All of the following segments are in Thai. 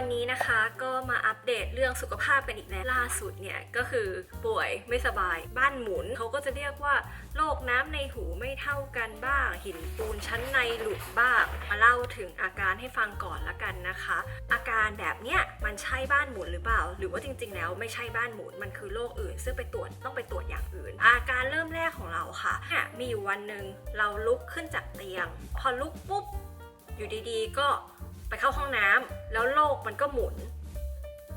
วันนี้นะคะก็มาอัปเดตเรื่องสุขภาพกันอีกแล้วล่าสุดเนี่ยก็คือป่วยไม่สบายบ้านหมุนเขาก็จะเรียกว่าโรคน้ำในหูไม่เท่ากันบ้าง หินปูนชั้นในหลุดบ้าง มาเล่าถึงอาการให้ฟังก่อนละกันนะคะ อาการแบบเนี้ยมันใช่บ้านหมุนหรือเปล่า หรือว่าจริง ๆ แล้วไม่ใช่บ้านหมุนมันคือโรคอื่น ซึ่งไปตรวจต้องไปตรวจอย่างอื่น อาการเริ่มแรกของเราค่ะเนี่ยมีอยู่วันหนึ่งเราลุกขึ้นจากเตียง พอลุกปุ๊บอยู่ดีๆ ก็ ไปเข้าห้องน้ำแล้วโลกมันก็หมุน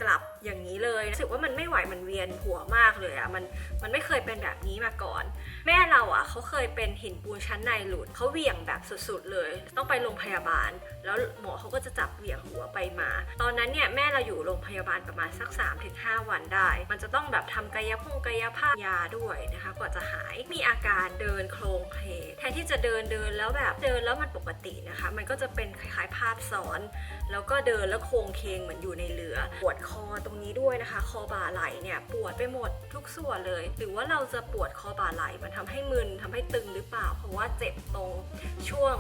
กลับอย่างนี้เลยรู้สึกว่ามันไม่ไหวมันเวียนหัวมากเลยอะมันมันไม่เคยเป็นแบบนี้มาก่อน แม่เราอะเขาเคยเป็นหินปูนชั้นในหลุดเขาเหวี่ยงแบบสุดๆเลย ต้องไปโรงพยาบาล แล้วหมอเขาก็จะจับเหวี่ยงหัวไปมา ตอนนั้นเนี่ยแม่เราอยู่โรงพยาบาลประมาณสัก 3-5 วันได้ มันจะต้องแบบทำกายภาพกายภาพยาด้วยนะคะกว่าจะหายมีอาการเดินโครงเพลแทนที่จะเดินเดินแล้วแบบเดินแล้วมันปกตินะคะ มันก็จะเป็นคล้ายๆภาพซ้อน แล้วก็เดินแล้วโครงเคงเหมือนอยู่ในเรือปวดคอตรงนี้ด้วยนะคะ คอบ่าไหล่เนี่ยปวดไปหมดทุกส่วนเลย หรือว่าเราจะปวดคอบ่าไหล่มันทำให้มึนทำให้ตึงหรือเปล่า เพราะว่าเจ็บตรงช่วง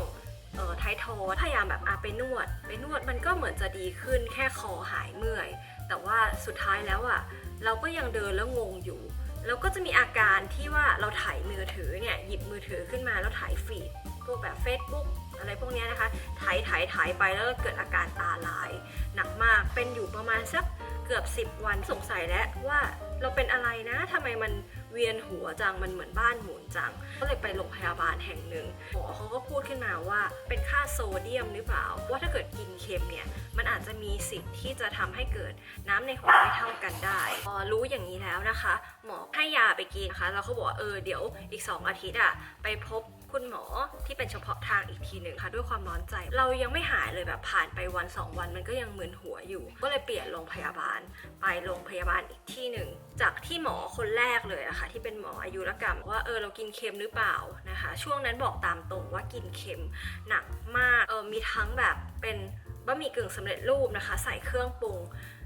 ท้ายทอยพยายามแบบอาไปนวด ไปนวดมันก็เหมือนจะดีขึ้นแค่คอหายเมื่อย แต่ว่าสุดท้ายแล้วอะ่ะเราก็ยังเดินแล้วงงอยู่แล้วก็จะมีอาการที่ว่าเราถ่ายมือถือเนี่ยหยิบมือถือขึ้นมาแล้วถ่ายฟีดพวกแบบ Facebook อะไรพวกนี้นะคะถ่ายถ่ายถ่ายไปแล้วก็เกิดอาการตาลาย หนักมากเป็นอยู่ประมาณสัก เกือบ 10 วันสงสัยแล้วว่าเราเป็นอะไรนะทำไมมันเวียนหัวจังมันเหมือนบ้านหมุนจัง ก็เลยไปโรงพยาบาลแห่งหนึ่งหมอเขาก็พูดขึ้นมาว่าเป็นค่าโซเดียมหรือเปล่า ว่าถ้าเกิดกินเค็มเนี่ย มันอาจจะมีสิทธิ์ที่จะทำให้เกิดน้ำในหูไม่เท่ากันได้พอรู้อย่างนี้แล้วนะคะ หมอให้ยาไปกินนะคะแล้วเขาบอกเออเดี๋ยวอีก 2 อาทิตย์อะไปพบ คุณหมอที่เป็นเฉพาะทางอีกทีหนึ่งค่ะ ด้วยความร้อนใจ เรายังไม่หายเลยแบบผ่านไปวัน 2 วันมันก็ยังมึนหัวอยู่ ก็เลยเปลี่ยนโรงพยาบาล ไปโรงพยาบาลอีกที่หนึ่งจากที่หมอคนแรกเลยอะค่ะที่เป็นหมออายุรกรรมว่าเออเรากินเค็มหรือเปล่านะคะ ช่วงนั้นบอกตามตรงว่ากินเค็มหนักมากเออมีทั้งแบบเป็นบะหมี่กึ่งสำเร็จรูปนะคะ ใส่เครื่องปรุง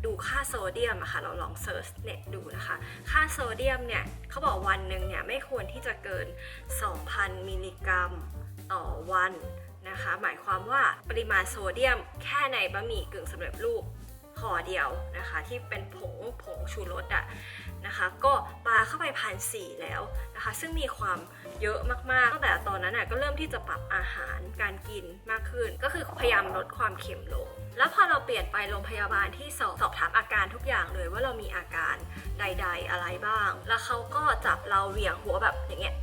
ดูค่าโซเดียมอะค่ะเราลองเซิร์ชเน็ตดูนะคะ ค่าโซเดียมเนี่ยเขาบอกวันหนึ่งเนี่ยไม่ควรที่จะเกิน 2,000 มิลลิกรัมต่อวันนะคะ หมายความว่าปริมาณโซเดียมแค่ในบะหมี่กึ่งสำเร็จรูปห่อเดียวนะคะ ที่เป็นผงผงชูรสอะนะคะ ก็ปาเข้าไปพันสี่แล้วนะคะ ซึ่งมีความ เยอะมากๆตั้งแต่ตอนนั้นน่ะก็เริ่มที่จะปรับอาหารการกินมากขึ้น ก็คือพยายามลดความเค็มลง แล้วพอเราเปลี่ยนไปโรงพยาบาลที่สอบสอบถามอาการทุกอย่างเลยว่าเรามีอาการใด ๆ อะไรบ้าง แล้วเขาก็จับเราเหวี่ยงหัวแบบอย่างเงี้ย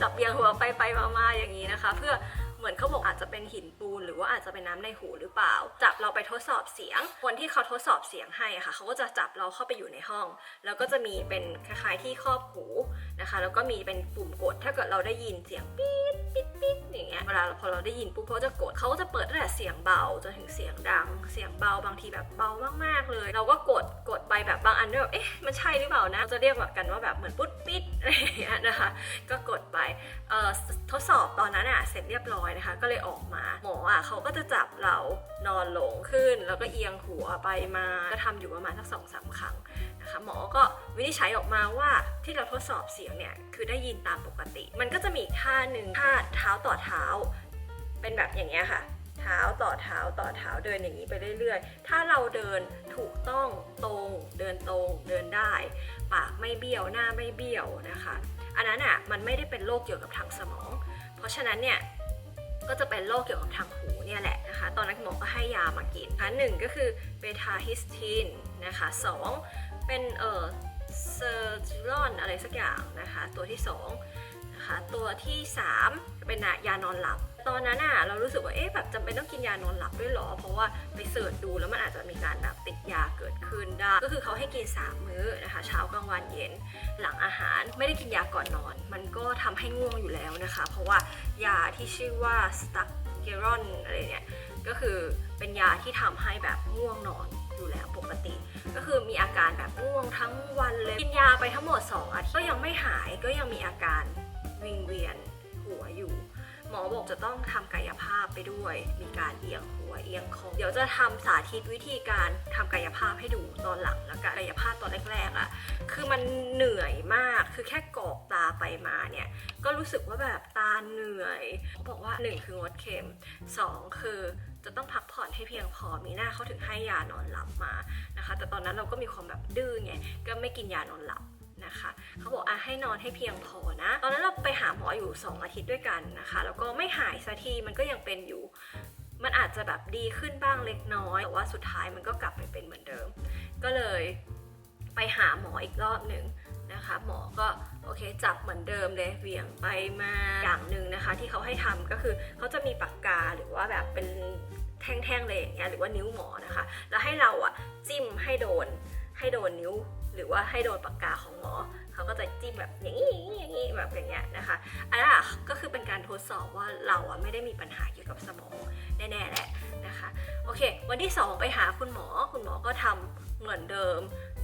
จับเบี่ยงหัวไปไปมาๆอย่างนี้นะคะ เพื่อเหมือนเขาบอกอาจจะเป็นหินปูน หรือว่าอาจจะเป็นน้ำในหูหรือเปล่า จับเราไปทดสอบเสียง คนที่เขาทดสอบเสียงให้ค่ะ เขาก็จะจับเราเข้าไปอยู่ในห้อง แล้วก็จะมีเป็นคล้ายๆที่ครอบหู นะคะ แล้วก็มีเป็นปุ่มกด ถ้าเกิดเราได้ยินเสียงปี๊ดปี๊ดปี๊ดอย่างเงี้ยเวลาพอเราได้ยินปุ๊บเขาจะกดเขาก็จะเปิดตั้งแต่เสียงเบาจนถึงเสียงดัง เสียงเบาบางทีแบบเบามากๆเลย เราก็กดกดไปแบบบางอันด้วยแบบเอ๊ะมันใช่หรือเปล่านะเราจะเรียกแบบกันว่าแบบเหมือนปุ๊ดปิดอะไรอย่างเงี้ยนะคะ ก็กดไปเอ่อทดสอบตอนนั้นอะเสร็จเรียบร้อยนะคะ ก็เลยออกมาหมออะเขาก็จะจับเรานอนลงขึ้น แล้วก็เอียงหัวไปมาก็ทำอยู่ประมาณสักสองสามครั้งนะคะ หมอก็ วินิจฉัยออกมาว่าที่เราทดสอบเสียงเนี่ยคือได้ยินตามปกติ มันก็จะมีอีกท่าหนึ่งท่าเท้าต่อเท้า เป็นแบบอย่างเงี้ยค่ะ เท้าต่อเท้าต่อเท้าเดินอย่างนี้ไปเรื่อยๆ ถ้าเราเดินถูกต้องตรง เดินตรงเดินได้ ปากไม่เบี้ยวหน้าไม่เบี้ยวนะคะ อันนั้นอะมันไม่ได้เป็นโรคเกี่ยวกับทางสมอง เพราะฉะนั้นเนี่ยก็จะเป็นโรคเกี่ยวกับทางหูเนี่ยแหละนะคะ ตอนนั้นหมอก็ให้ยามากินนะคะหนึ่งก็คือเบทาฮิสตินนะคะสองเป็นเอ่อ เซอร์จิรอนอะไรสักอย่างนะคะตัวที่สองนะคะตัวที่สามเป็นยานอนหลับ ตอนนั้นอะเรารู้สึกว่าเอ๊ะแบบจำเป็นต้องกินยานอนหลับด้วยหรอ เพราะว่าไปเสิร์ชดูแล้วมันอาจจะมีการแบบติดยาเกิดขึ้นได้ ก็คือเขาให้กิน 3 มื้อนะคะเช้ากลางวันเย็นหลังอาหารไม่ได้กินยาก่อนนอน มันก็ทำให้ง่วงอยู่แล้วนะคะ เพราะว่ายาที่ชื่อว่าสตักเกรอนอะไรเนี่ยก็คือเป็นยาที่ทำให้แบบง่วงนอนอยู่แล้วปกติ ก็คือมีอาการแบบง่วงทั้งวันเลยกินยาไปทั้งหมด 2 อาทิตย์ก็ยังไม่หายก็ยังมีอาการวิงเวียนหัวอยู่ หมอบอกจะต้องทำกายภาพไปด้วย มีการเอียงหัวเอียงคอเดี๋ยวจะทำสาธิตวิธีการทำกายภาพให้ดูตอนหลังแล้วกันกายภาพตอนแรกๆอะ่ะคือมันเหนื่อยมากคือแค่กรอกตาไปมาเนี่ยก็รู้สึกว่าแบบตาเหนื่อยบอกว่า 1 คืองดเค็ม 2 คือ จะต้องพักผ่อนให้เพียงพอมีหน้าเขาถึงให้ยานอนหลับมานะคะ แต่ตอนนั้นเราก็มีความแบบดื้อไงก็ไม่กินยานอนหลับนะคะเขาบอกอะให้นอนให้เพียงพอนะ ตอนนั้นเราไปหาหมออยู่ 2 อาทิตย์ด้วยกันนะคะ แล้วก็ไม่หายสักทีมันก็ยังเป็นอยู่ มันอาจจะแบบดีขึ้นบ้างเล็กน้อย แต่ว่าสุดท้ายมันก็กลับไปเป็นเหมือนเดิม ก็เลยไปหาหมออีกรอบหนึ่ง นะคะ หมอก็โอเคจับเหมือนเดิมเลยเหวี่ยงไปมาอย่างหนึ่งนะคะ ที่เขาให้ทำก็คือเขาจะมีปากกาหรือว่าแบบเป็นแท่งๆเลยอย่างเงี้ยหรือว่านิ้วหมอนะคะ แล้วให้เราอะจิ้มให้โดนให้โดนนิ้วหรือว่าให้โดนปากกาของหมอ เขาก็จะจิ้มแบบอย่างนี้อย่างนี้แบบอย่างเงี้ยนะคะอันนั้นก็คือเป็นการทดสอบว่าเราอะไม่ได้มีปัญหาเกี่ยวกับสมองแน่ๆแหละนะคะโอเค วันที่ 2 ไปหาคุณหมอคุณหมอก็ทำ เหมือนเดิม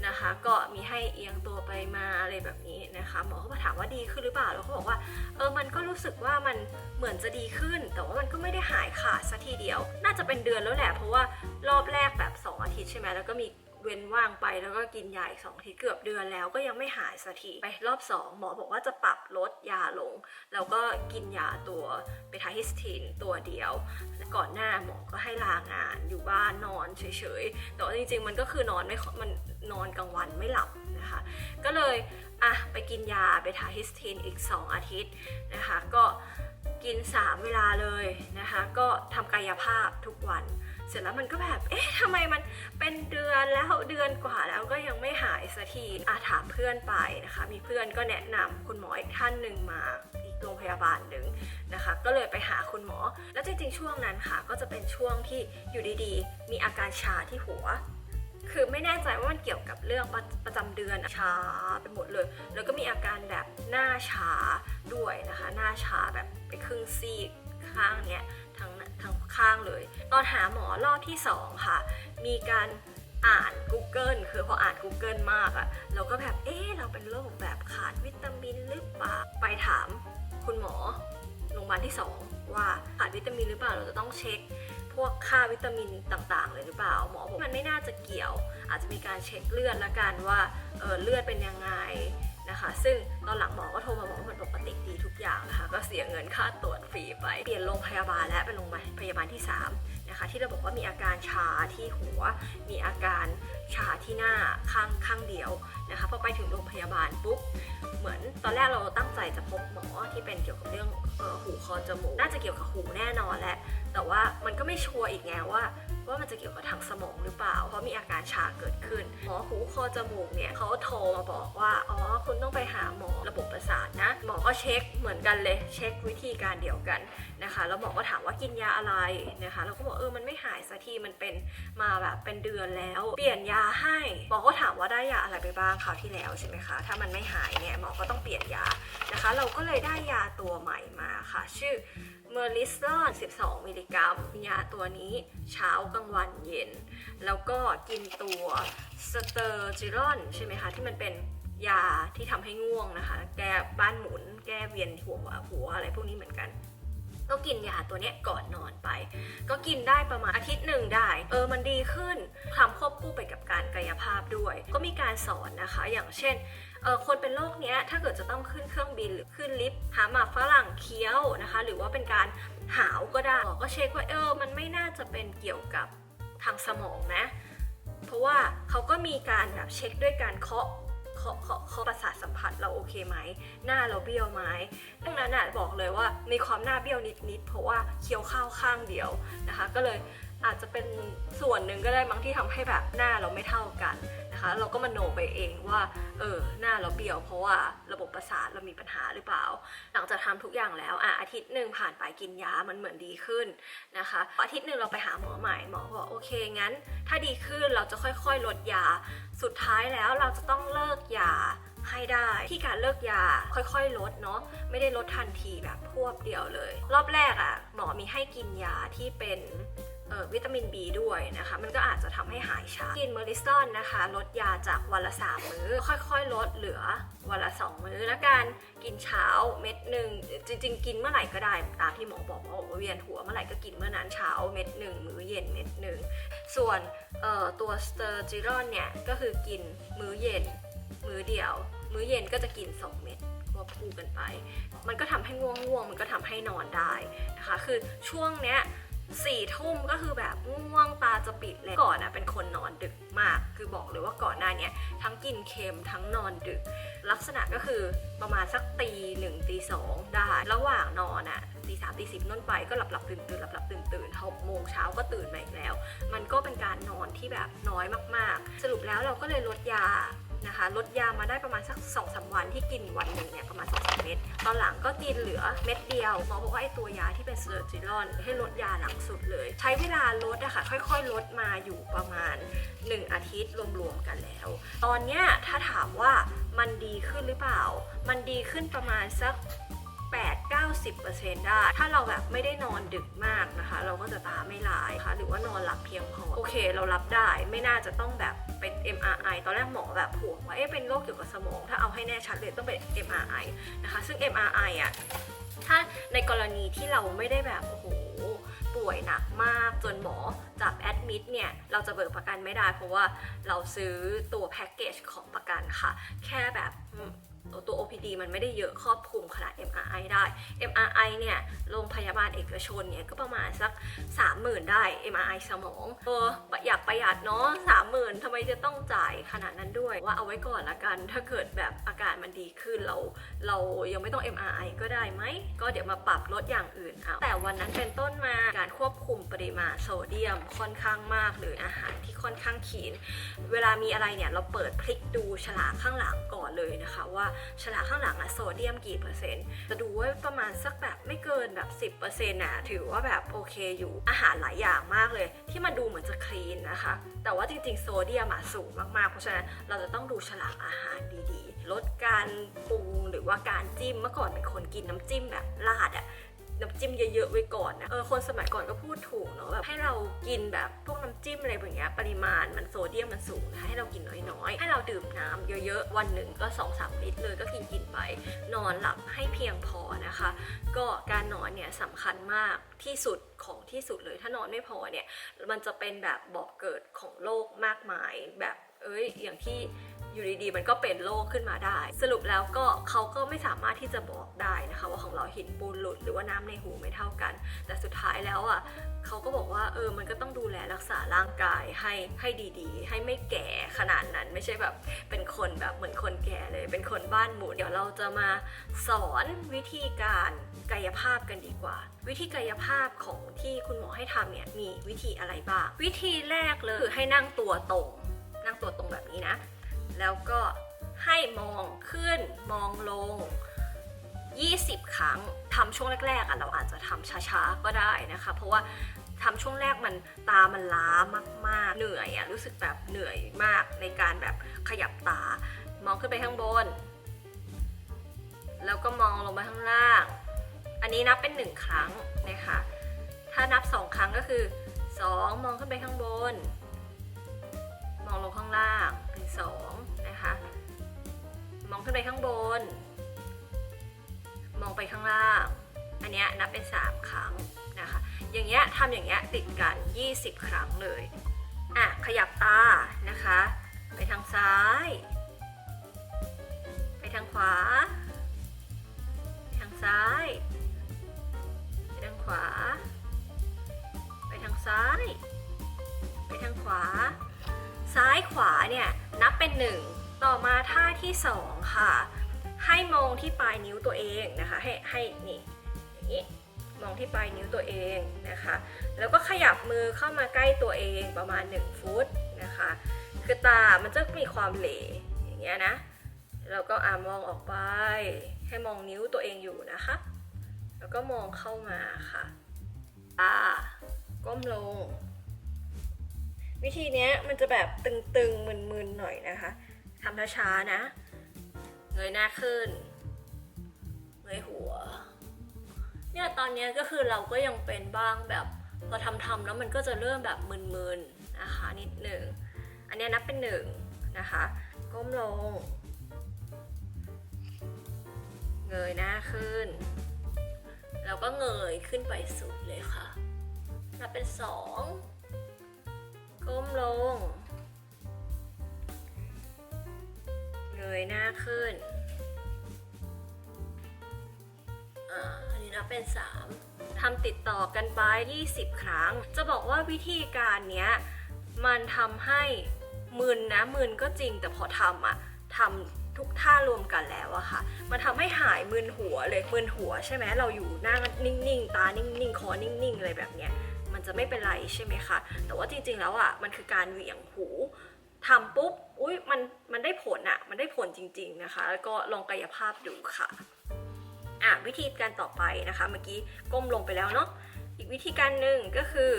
นะคะ ก็มีให้เอียงตัวไปมาอะไรแบบนี้นะคะ หมอก็มาถามว่าดีขึ้นหรือเปล่าแล้วเขาบอกว่าเออมันก็รู้สึกว่ามันเหมือนจะดีขึ้น แต่ว่ามันก็ไม่ได้หายขาดสัทีเดียว น่าจะเป็นเดือนแล้วแหละเพราะว่ารอบแรกแบบ 2 อาทิตย์ใช่ไหมแล้วก็มี เว้นว่างไปแล้วก็กินยาอีกสองอาทิตย์เกือบเดือนแล้วก็ยังไม่หายสักทีไปรอบ 2 หมอบอกว่าจะปรับลดยาลง แล้วก็กินยาตัวเบทาฮิสตินตัวเดียว ก่อนหน้าหมอก็ให้ลางานอยู่บ้านนอนเฉยๆแต่ว่าจริงๆ มันก็คือนอนไม่มันนอนกลางวันไม่หลับนะคะ ก็เลยอะไปกินยาเบทาฮิสตินอีก 2 อาทิตย์นะคะก็กิน 3 เวลาเลยนะคะ ก็ทำกายภาพทุกวัน เสร็จแล้วมันก็แบบ เอ๊ะทำไมมันเป็นเดือนแล้วเดือนกว่าแล้วก็ยังไม่หายสักทีอะถามเพื่อนไปนะคะ มีเพื่อนก็แนะนำคุณหมออีกท่านหนึ่งมาอีกโรงพยาบาลหนึ่งนะคะ ก็เลยไปหาคุณหมอ แล้วจริงๆช่วงนั้นค่ะ ก็จะเป็นช่วงที่อยู่ดีๆ มีอาการชาที่หัวคือไม่แน่ใจว่ามันเกี่ยวกับเรื่องประประจำเดือนชาไปหมดเลย แล้วก็มีอาการแบบหน้าชาด้วยนะคะ หน้าชาแบบไปครึ่งซีกข้างเนี้ย ทั้งทั้งข้างเลย ตอนหาหมอรอบที่สองค่ะ มีการอ่าน Google คือพออ่าน Google มากอะเราก็แบบเอ๊เราเป็นโรคแบบขาดวิตามินหรือเปล่าไปถามคุณหมอโรงพยาบาลที่ 2 ว่าขาดวิตามินหรือเปล่าเราจะต้องเช็ค พวกค่าวิตามินต่างๆ เลยหรือเปล่า หมอบอกมันไม่น่าจะเกี่ยว อาจจะมีการเช็คเลือดละกันว่าเออเลือดเป็นยังไง นะคะ ซึ่งตอนหลังหมอก็โทรมาบอกว่ามันปกติดีทุกอย่างนะคะ ก็เสียเงินค่าตรวจฟรีไป เปลี่ยนโรงพยาบาลและเป็นโรงพยาบาลที่ 3 นะคะ ที่เราบอกว่ามีอาการชาที่หัว มีอาการชาที่หน้าข้างข้างเดียวนะคะพอไปถึงโรงพยาบาลปุ๊บเหมือนตอนแรกเราตั้งใจจะพบหมอที่เป็นเกี่ยวกับเรื่องออหูคอจมูกน่าจะเกี่ยวกับหูแน่นอนแหละแต่ว่ามันก็ไม่ชัวร์อีกไงว่าว่ามันจะเกี่ยวกับทางสมองหรือเปล่า เพราะมีอาการชาเกิดขึ้น หมอหูคอจมูกเนี่ยเขาโทรมาบอกว่า อ๋อ คุณต้องไปหาหมอระบบประสาทนะ หมอก็เช็คเหมือนกันเลย เช็ควิธีการเดียวกัน นะคะแล้วหมอก็ถามว่ากินยาอะไรนะคะ เราก็บอกเออมันไม่หายสักทีมันเป็นมาแบบเป็นเดือนแล้ว เปลี่ยนยาให้หมอก็ถามว่าได้ยาอะไรไปบ้างคราวที่แล้วใช่ไหมคะถ้ามันไม่หายเนี่ยหมอก็ต้องเปลี่ยนยานะคะ เราก็เลยได้ยาตัวใหม่มาค่ะ ชื่อเมอริสลอน12 มิลลิกรัมยาตัวนี้เช้ากลางวันเย็น แล้วก็กินตัวสเตอร์จิรอนใช่ไหมคะที่มันเป็นยาที่ทำให้ง่วงนะคะ แก้บ้านหมุน แก้เวียนหัวหัวอะไรพวกนี้เหมือนกัน ก็กินยาตัวเนี้ยก่อนนอนไป ก็กินได้ประมาณอาทิตย์หนึ่งได้ เออมันดีขึ้นทำควบคู่ไปกับการกายภาพด้วย ก็มีการสอนนะคะ อย่างเช่นเออคนเป็นโรคเนี้ยถ้าเกิดจะต้องขึ้นเครื่องบินหรือขึ้นลิฟต์หาหมากฝรั่งเคี้ยวนะคะ หรือว่าเป็นการหาวก็ได้ก็เช็คว่าเออมันไม่น่าจะเป็นเกี่ยวกับทางสมองนะ เพราะว่าเขาก็มีการแบบเช็คด้วยการเคาะ เคาเคาเคาประสาทสัมผัสเราโอเคไหม หน้าเราเบี้ยวไหมดังนั้นน่ะบอกเลยว่ามีความหน้าเบี้ยวนิดๆเพราะว่าเคี้ยวข้าวข้างเดียวนะคะ ก็เลย อาจจะเป็นส่วนหนึ่งก็ได้มั้งที่ทำให้แบบหน้าเราไม่เท่ากันนะคะ เราก็มาโนไปเองว่าเออหน้าเราเบี้ยวเพราะว่าระบบประสาทเรามีปัญหาหรือเปล่า หลังจากทำทุกอย่างแล้วอะอาทิตย์หนึ่งผ่านไปกินยามันเหมือนดีขึ้นนะคะ อาทิตย์หนึ่งเราไปหาหมอใหม่หมอบอกโอเคงั้น ถ้าดีขึ้นเราจะค่อยๆลดยา สุดท้ายแล้วเราจะต้องเลิกยาให้ได้ที่การเลิกยาค่อยๆลดเนาะไม่ได้ลดทันทีแบบพวบเดียวเลย รอบแรกอะ่ะหมอมีให้กินยาที่เป็น วิตามิน B ด้วยนะคะ มันก็อาจจะทำให้หายช้า กินเมอริสตอนนะคะ ลดยาจากวันละสามมื้อ ค่อยๆ ลดเหลือวันละสองมื้อแล้วกันกินเช้าเม็ดหนึ่งจริง ๆ กินเมื่อไหร่ก็ได้ตามที่หมอบอกว่าเวียนหัวเมื่อไหร่ก็กินเมื่อนั้นเช้าเม็ดหนึ่งมื้อเย็นเม็ดหนึ่งส่วนตัวสเตอร์จิรอนเนี่ยก็คือกินมื้อเย็น มื้อเดียว มื้อเย็นก็จะกิน 2 เม็ดควบคู่กันไป มันก็ทำให้ง่วงง่วงมันก็ทำให้นอนได้นะคะ คือช่วงเนี้ย สี่ทุ่มก็คือแบบง่วงตาจะปิดเลยก่อนอะเป็นคนนอนดึกมาก คือบอกเลยว่าก่อนหน้านี้ทั้งกินเค็มทั้งนอนดึก ลักษณะก็คือประมาณสักตีหนึ่งตีสองได้ ระหว่างนอนอะตีสามตีสิบน่นไปก็หลับหลับตื่นตื่นหลับหลับตื่นตื่นหกโมงเช้าก็ตื่นมาอีกแล้ว มันก็เป็นการนอนที่แบบน้อยมากๆ สรุปแล้วเราก็เลยลดยา นะคะลดยามาได้ประมาณสัก2อสวันที่กินวันหนึ่งเนี่ยประมาณ2อสเม็ดตอนหลังก็กินเหลือเม็ดเดียวหมอบอกว่าไอ้ตัวยาที่เป็นเซอร์จิลอนให้ลดยาหลังสุดเลย ใช้เวลาลดอะค่ะค่อยๆ ลดมาอยู่ประมาณ 1 อาทิตย์รวมๆกันแล้ว ตอนเนี้ยถ้าถามว่ามันดีขึ้นหรือเปล่า มันดีขึ้นประมาณสัก8-90%ได้ ถ้าเราแบบไม่ได้นอนดึกมากนะคะ เราก็จะตาไม่ลายค่ะ หรือว่านอนหลับเพียงพอ โอเค เรารับได้ ไม่น่าจะต้องแบบ เป็น MRI ตอนแรกหมอแบบห่วงว่าเอ๊ะเป็นโรคเกี่ยวกับสมอง ถ้าเอาให้แน่ชัดเลยต้องเป็น MRI นะคะ ซึ่ง MRI อะถ้าในกรณีที่เราไม่ได้แบบโอ้โหป่วยหนักมากจนหมอจับแอดมิดเนี่ย เราจะเบิกประกันไม่ได้ เพราะว่าเราซื้อตัวแพ็กเกจของประกันค่ะ แค่แบบ ตัว OPD มันไม่ได้เยอะครอบคลุมขนาด MRI ได้ MRI เนี่ยโรงพยาบาลเอกชนเนี่ยก็ประมาณสัก 30,000 ได้ MRI สมองเอออยากประหยัดเนาะ30,000ทำไมจะต้องจ่ายขนาดนั้นด้วย ว่าเอาไว้ก่อนละกัน ถ้าเกิดแบบอาการมันดีขึ้นเรา เรายังไม่ต้อง MRI ก็ได้ไหม ก็เดี๋ยวมาปรับลดอย่างอื่นเอาแต่วันนั้นเป็นต้นมาการ ริมาณโซเดียมค่อนข้างมากหรืออาหารที่ค่อนข้างขีน เวลามีอะไรเนี่ยเราเปิดพลิกดูฉลากข้างหลังก่อนเลยนะคะว่าฉลากข้างหลังอะโซเดียมกี่เปอร์เซ็นต์จะดูว่าประมาณสักแบบไม่เกินแบบ 10%นะถือว่าแบบโอเคอยู่อาหารหลายอย่างมากเลย ที่มันดูเหมือนจะคลีนนะคะ แต่ว่าจริงๆโซเดียมอะสูงมากๆ เพราะฉะนั้นเราจะต้องดูฉลากอาหารดีๆ ลดการปรุงหรือว่าการจิ้มเมื่อก่อนเป็นคนกินน้ำจิ้มแบบราดอะ น้ำจิ้มเยอะๆไว้ก่อนนะเออคนสมัยก่อนก็พูดถูกเนาะแบบให้เรากินแบบพวกน้ำจิ้มอะไรแบบเนี้ยปริมาณมันโซเดียมมันสูงนะให้เรากินน้อยๆ ให้เราดื่มน้ำเยอะๆ วันหนึ่งก็2-3ลิตรเลยก็กินกินไป นอนหลับให้เพียงพอนะคะ ก็การนอนเนี่ยสำคัญมากที่สุดของที่สุดเลยถ้านอนไม่พอเนี่ยมันจะเป็นแบบบอกเกิดของโรคมากมายแบบเอ้ยอย่างที่ อยู่ดีๆ มันก็เป็นโรคขึ้นมาได้ สรุปแล้วก็เขาก็ไม่สามารถที่จะบอกได้นะคะว่าของเราหินปูนหลุดหรือว่าน้ำในหูไม่เท่ากัน แต่สุดท้ายแล้วอะเขาก็บอกว่าเออมันก็ต้องดูแลรักษาร่างกายให้ให้ดีๆ ให้ไม่แก่ขนาดนั้นไม่ใช่แบบเป็นคนแบบเหมือนคนแก่เลย เป็นคนบ้านหมุนเดี๋ยวเราจะมาสอนวิธีการกายภาพกันดีกว่า วิธีกายภาพของที่คุณหมอให้ทำเนี่ยมีวิธีอะไรบ้าง วิธีแรกเลยคือให้นั่งตัวตรงนั่งตัวตรงแบบนี้นะ แล้วก็ให้มองขึ้นมองลง 20 ครั้งทำช่วงแรกๆอะเราอาจจะทำช้าๆก็ได้นะคะ เพราะว่าทำช่วงแรกมันตามันล้ามากๆ เหนื่อยอะรู้สึกแบบเหนื่อยมากในการแบบขยับตา มองขึ้นไปข้างบน แล้วก็มองลงมาข้างล่าง อันนี้นับเป็น 1 ครั้งนะคะ ถ้านับ 2 ครั้งก็คือ 2 มองขึ้นไปข้างบน มองลงข้างล่างเป็น2 ขึ้นไปข้างบน มองไปข้างล่าง อันนี้นับเป็น 3 ครั้งนะคะ อย่างเงี้ยทำอย่างเงี้ยติดกัน 20 ครั้งเลย อะ ขยับตานะคะ ไปทางซ้าย ไปทางขวาไปทางซ้าย ไปทางขวา ไปทางซ้าย ไปทางขวา ซ้ายขวาเนี่ยนับเป็นหนึ่ง ต่อมาท่าที่สองค่ะ ให้มองที่ปลายนิ้วตัวเองนะคะ ให้ให้นี่อย่างนี้มองที่ปลายนิ้วตัวเองนะคะ แล้วก็ขยับมือเข้ามาใกล้ตัวเองประมาณ 1 ฟุตนะคะ คือตามันจะมีความเหลอย่างเงี้ยนะแล้วก็อามองออกไป ให้มองนิ้วตัวเองอยู่นะคะ แล้วก็มองเข้ามาค่ะตาก้มลง วิธีเนี้ยมันจะแบบตึงๆมึนๆหน่อยนะคะ ทำช้าๆนะ เงยหน้าขึ้น เงยหัว เนี่ยตอนนี้ก็คือเราก็ยังเป็นบ้างแบบพอทำๆแล้วมันก็จะเริ่มแบบมึนๆนะคะนิดหนึ่ง อันนี้นับเป็นหนึ่งนะคะ ก้มลง เงยหน้าขึ้น แล้วก็เงยขึ้นไปสุดเลยค่ะ นับเป็นสอง ก้มลง หน้าขึ้น อ่า อันนี้นับเป็นสามทำติดต่อกันไป 20 ครั้ง จะบอกว่าวิธีการเนี้ย มันทำให้มึนนะมึนก็จริงแต่พอทำอะทำทุกท่ารวมกันแล้วอะค่ะ มันทำให้หายมึนหัวเลยมึนหัวใช่ไหมเราอยู่หน้านิ่งๆ ตานิ่งๆ คอนิ่งๆ อะไรแบบเนี้ย มันจะไม่เป็นไรใช่ไหมคะ แต่ว่าจริงๆ แล้วอะมันคือการเหวี่ยงหูทำปุ๊บ อุ้ยมัน มันได้ผลอะมันได้ผล จริง ๆนะคะ แล้วก็ลองกายภาพดูค่ะอะวิธีการต่อไปนะคะ เมื่อกี้ก้มลงไปแล้วเนาะอีกวิธีการหนึ่งก็คือ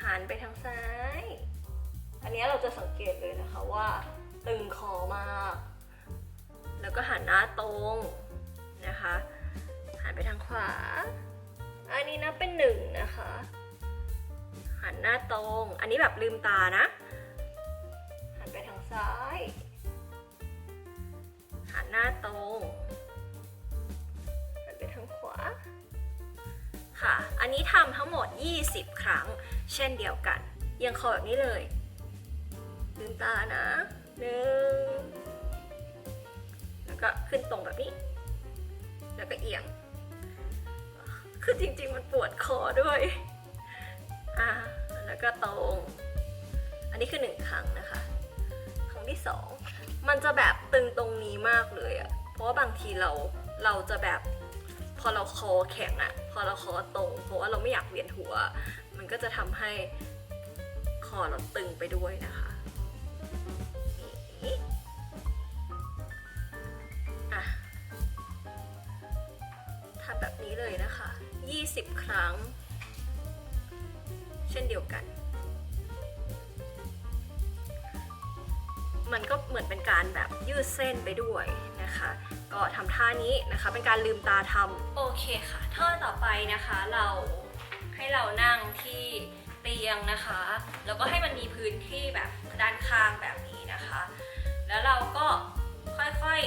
หันไปทางซ้าย อันนี้เราจะสังเกตเลยนะคะว่าตึงคอมาก แล้วก็หันหน้าตรงนะคะหันไปทางขวา อันนี้นะเป็นหนึ่งนะคะ หันหน้าตรง อันนี้แบบลืมตานะ หันไปทางซ้าย หันหน้าตรงหันไปทางขวา ค่ะ อันนี้ทำทั้งหมด 20 ครั้ง เช่นเดียวกันเอียงคอแบบนี้เลยลืมตานะหนึ่งแล้วก็ขึ้นตรงแบบนี้ แล้วก็เอียง คือจริงๆมันปวดคอด้วยอ่าแล้วก็ตรง อันนี้คือหนึ่งครั้งนะคะ ครั้งที่สอง มันจะแบบตึงตรงนี้มากเลยอะเพราะว่าบางทีเราเราจะแบบพอเราคอแข็งอะพอเราคอตรง เพราะว่าเราไม่อยากเวียนหัว มันก็จะทำให้คอเราตึงไปด้วยนะคะอะทำแบบนี้เลยนะคะ 20 ครั้ง เส้นไปด้วยนะคะ ก็ทำท่านี้นะคะเป็นการลืมตาทำโอเคค่ะท่าต่อไปนะคะเราให้เรานั่งที่เตียงนะคะ แล้วก็ให้มันมีพื้นที่แบบด้านข้างแบบนี้นะคะ แล้วเราก็ค่อย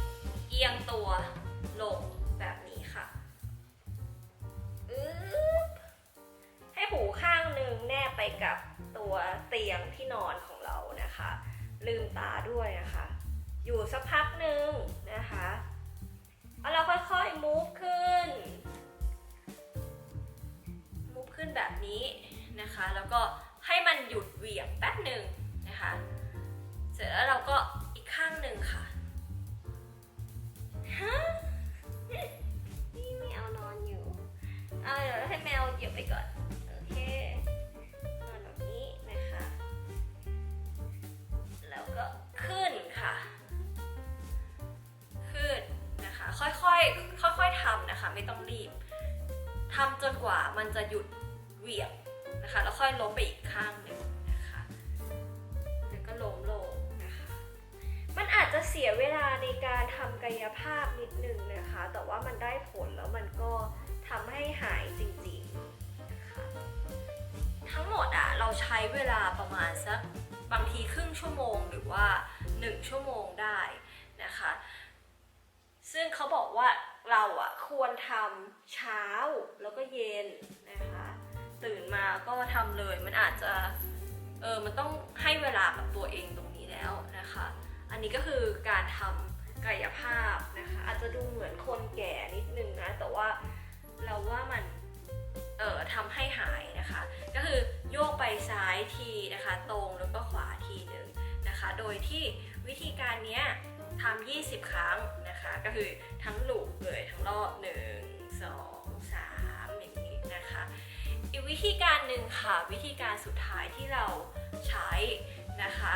ๆเอียงตัวลงแบบนี้ค่ะอึ๊บให้หูข้างหนึ่งแนบไปกับตัวเตียงที่นอนของเรานะคะ ลืมตาด้วยนะคะ อยู่สักพักหนึ่งนะคะเอาเราค่อยๆ move ขึ้น move ขึ้นแบบนี้นะคะ แล้วก็ให้มันหยุดเหวี่ยงแป๊บหนึ่งนะคะ เสร็จแล้วเราก็ ไม่ต้องรีบทำจนกว่ามันจะหยุดเหวี่ยงนะคะแล้วค่อยล้มไปอีกข้างหนึ่งนะคะแล้วก็ล้มลงนะคะ มันอาจจะเสียเวลาในการทำกายภาพนิดนึงนะคะ แต่ว่ามันได้ผลแล้วมันก็ทำให้หายจริงๆนะคะทั้งหมดอะเราใช้เวลาประมาณสักบางทีครึ่งชั่วโมงหรือว่า 1 ชั่วโมงได้นะคะ ซึ่งเขาบอกว่าเราอะ ควรทำเช้าแล้วก็เย็นนะคะ ตื่นมาก็ทำเลยมันอาจจะเออมันต้องให้เวลากับตัวเองตรงนี้แล้วนะคะ อันนี้ก็คือการทำกายภาพนะคะ อาจจะดูเหมือนคนแก่นิดนึงนะแต่ว่าเราว่ามันเอ่อทำให้หายนะคะ ก็คือโยกไปซ้ายทีนะคะ ตรงแล้วก็ขวาทีหนึ่งนะคะ โดยที่วิธีการนี้ยทำ20 ครั้ง ก็คือทั้งลูปเลยทั้งรอบ1 2 3องสามอย่างนี้นะคะ อีกวิธีการหนึ่งค่ะ วิธีการสุดท้ายที่เราใช้นะคะ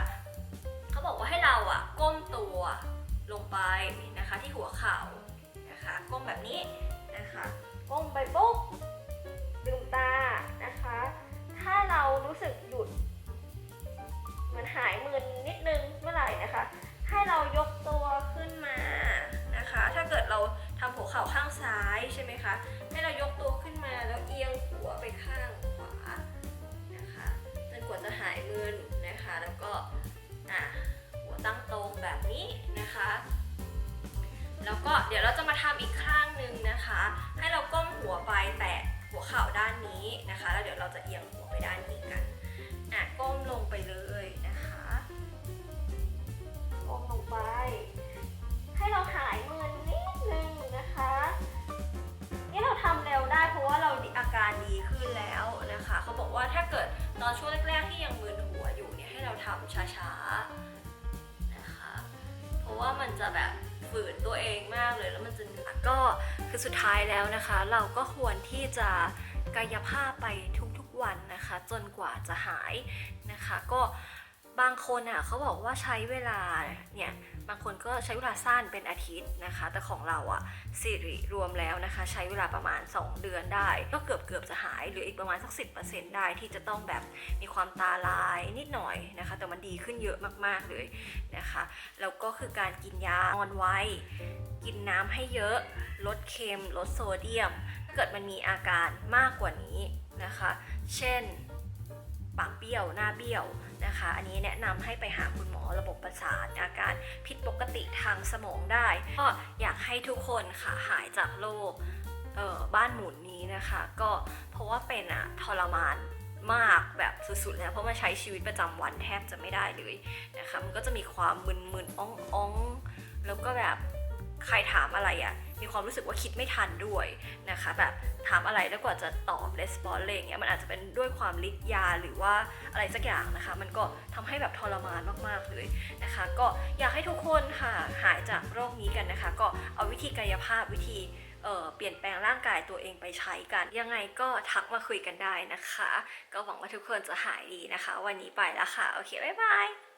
เขาบอกว่าให้เราอะก้มตัวลงไปนะคะที่หัวเข่านะคะก้มแบบนี้นะคะก้มไปปุ๊บลืมตานะคะ ถ้าเรารู้สึกหยุดมันหายมึน ช่ไหมคะ ช้าๆนะคะ เพราะว่ามันจะแบบฝืนตัวเองมากเลยแล้วมันจะเหนื่อยก็คือสุดท้ายแล้วนะคะ เราก็ควรที่จะกายภาพไปทุกๆวันนะคะ จนกว่าจะหายนะคะ ก็บางคนอะเขาบอกว่าใช้เวลาเนี่ย บางคนก็ใช้เวลาสั้นเป็นอาทิตย์นะคะ แต่ของเราอะสิริรวมแล้วนะคะ ใช้เวลาประมาณ 2 เดือนได้ ก็เกือบเกือบๆจะหายหรืออีกประมาณสัก 10%ได้ที่จะต้องแบบมีความตาลายนิดหน่อยนะคะ แต่มันดีขึ้นเยอะมากๆเลยนะคะแล้วก็คือการกินยานอนไว้ กินน้ำให้เยอะลดเค็มลดโซเดียมเกิดมันมีอาการมากกว่านี้นะคะ เช่น ปากเบี้ยว หน้าเบี้ยว นะคะ อันนี้แนะนำให้ไปหาคุณหมอระบบประสาทอาการผิดปกติทางสมองได้ ก็อยากให้ทุกคนค่ะหายจากโรคบ้านหมุนนี้นะคะ ก็เพราะว่าเป็นอะทรมานมากแบบสุดๆเลยนะเพราะมันใช้ชีวิตประจำวันแทบจะไม่ได้เลยนะคะมันก็จะมีความมึนๆอ่องๆแล้วก็แบบ ใครถามอะไรอะ่ะมีความรู้สึกว่าคิดไม่ทันด้วยนะคะแบบถามอะไรแล้วกว่าจะตอบレスปอนอะไรอย่างเงี้ยมันอาจจะเป็นด้วยความฤทธิ์ยาหรือว่าอะไรสักอย่างนะคะ มันก็ทำให้แบบทรมานมากๆเลยนะคะ ก็อยากให้ทุกคนค่ะหายจากโรคนี้กันนะคะ ก็เอาวิธีกายภาพวิธีเเปลี่ยนแปลงร่างกายตัวเองไปใช้กัน ยังไงก็ทักมาคุยกันได้นะคะ ก็หวังว่าทุกคนจะหายดีนะคะ วันนี้ไปแล้วค่ะ โอเค บ๊ายบาย